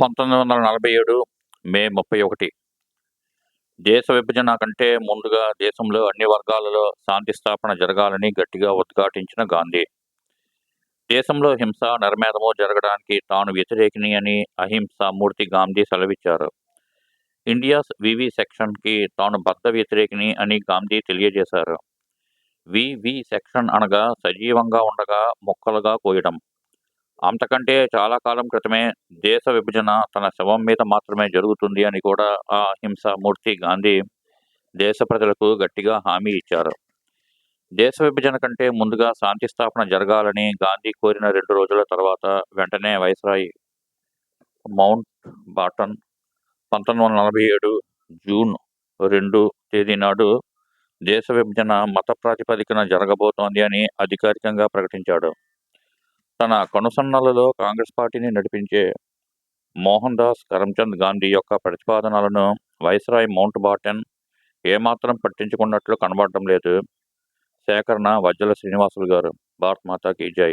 పంతొమ్మిది వందల నలభై ఏడు మే ముప్పై ఒకటి. దేశ విభజన కంటే ముందుగా దేశంలో అన్ని వర్గాలలో శాంతి స్థాపన జరగాలని గట్టిగా ఉద్ఘాటించిన గాంధీ. దేశంలో హింస నిర్మేదము జరగడానికి తాను వ్యతిరేకిని అని అహింస మూర్తి గాంధీ సెలవిచ్చారు. ఇండియాస్ వివి సెక్షన్కి తాను బద్ద వ్యతిరేకిని అని గాంధీ తెలియజేశారు. వివి సెక్షన్ అనగా సజీవంగా ఉండగా ముక్కలుగా కోయడం. అంతకంటే చాలా కాలం క్రితమే దేశ విభజన తన శవం మీద మాత్రమే జరుగుతుంది అని కూడా ఆ హింసామూర్తి గాంధీ దేశ ప్రజలకు గట్టిగా హామీ ఇచ్చారు. దేశ విభజన కంటే ముందుగా శాంతి స్థాపన జరగాలని గాంధీ కోరిన రెండు రోజుల తర్వాత వెంటనే వైస్రాయ్ మౌంట్ బాటన్ పంతొమ్మిది వందల నలభై ఏడు జూన్ రెండు తేదీ నాడు దేశ విభజన మత ప్రాతిపదికన జరగబోతోంది అని అధికారికంగా ప్రకటించాడు. తన కనుసన్నలలో కాంగ్రెస్ పార్టీని నడిపించే మోహన్ దాస్ కరమ్చంద్ గాంధీ యొక్క ప్రతిపాదనలను వైస్రాయ్ మౌంట్ బాటన్ ఏమాత్రం పట్టించుకున్నట్లు కనబడటం లేదు. సేకరణ వజ్జల శ్రీనివాసులు గారు భారత్ మాతాకి జై.